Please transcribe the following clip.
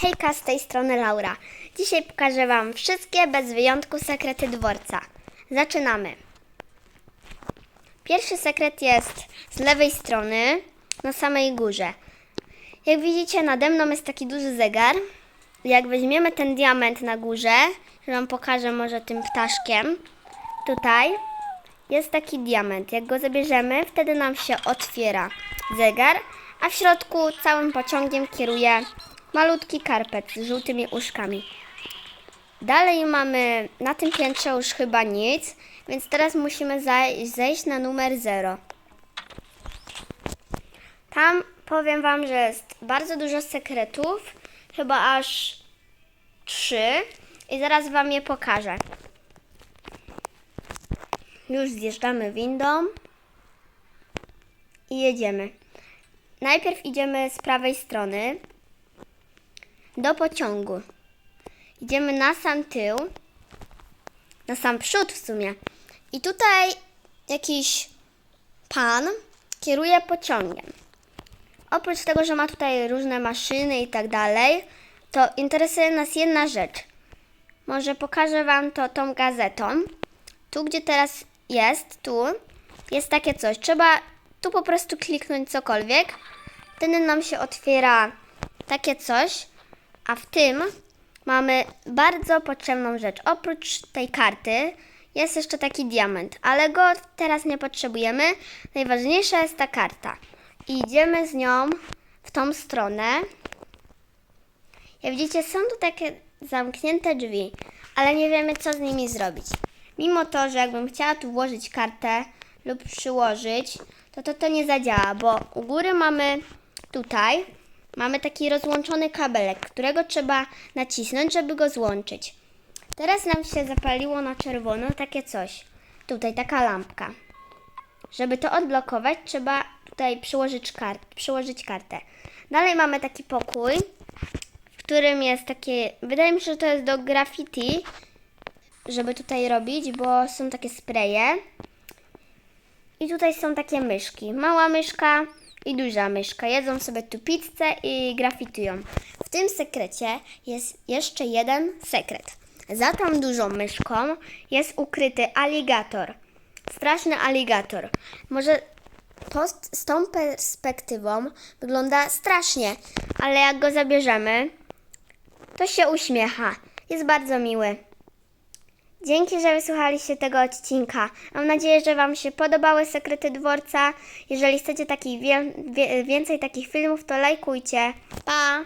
Hejka, z tej strony Laura. Dzisiaj pokażę Wam wszystkie bez wyjątku sekrety dworca. Zaczynamy. Pierwszy sekret jest z lewej strony, na samej górze. Jak widzicie, nade mną jest taki duży zegar. Jak weźmiemy ten diament na górze, że Wam pokażę może tym ptaszkiem, tutaj jest taki diament. Jak go zabierzemy, wtedy nam się otwiera zegar, a w środku całym pociągiem kieruje malutki karpet z żółtymi uszkami. Dalej mamy na tym piętrze już chyba nic, więc teraz musimy zejść na numer 0. Tam powiem Wam, że jest bardzo dużo sekretów, chyba aż 3 i zaraz Wam je pokażę. Już zjeżdżamy windą i jedziemy. Najpierw idziemy z prawej strony do pociągu. Idziemy na sam tył, na sam przód w sumie. I tutaj jakiś pan kieruje pociągiem. Oprócz tego, że ma tutaj różne maszyny i tak dalej, to interesuje nas jedna rzecz. Może pokażę Wam to tą gazetą. Tu, gdzie teraz jest, tu jest takie coś. Trzeba tu po prostu kliknąć cokolwiek. Wtedy nam się otwiera takie coś, a w tym mamy bardzo potrzebną rzecz. Oprócz tej karty jest jeszcze taki diament, ale go teraz nie potrzebujemy. Najważniejsza jest ta karta. I idziemy z nią w tą stronę. Jak widzicie, są tu takie zamknięte drzwi, ale nie wiemy, co z nimi zrobić. Mimo to, że jakbym chciała tu włożyć kartę lub przyłożyć, to to, to nie zadziała, bo u góry mamy tutaj, mamy taki rozłączony kabelek, którego trzeba nacisnąć, żeby go złączyć. Teraz nam się zapaliło na czerwono takie coś. Tutaj taka lampka. Żeby to odblokować, trzeba tutaj przyłożyć, kart, przyłożyć kartę. Dalej mamy taki pokój, w którym jest takie. Wydaje mi się, że to jest do graffiti, żeby tutaj robić, bo są takie spreje. I tutaj są takie myszki. Mała myszka i duża myszka. Jedzą sobie tu pizzę i grafitują. W tym sekrecie jest jeszcze jeden sekret. Za tą dużą myszką jest ukryty aligator. Straszny aligator. Może to z, tą perspektywą wygląda strasznie, ale jak go zabierzemy, to się uśmiecha. Jest bardzo miły. Dzięki, że wysłuchaliście tego odcinka. Mam nadzieję, że Wam się podobały sekrety dworca. Jeżeli chcecie takich wie, wie, więcej takich filmów, to lajkujcie. Pa!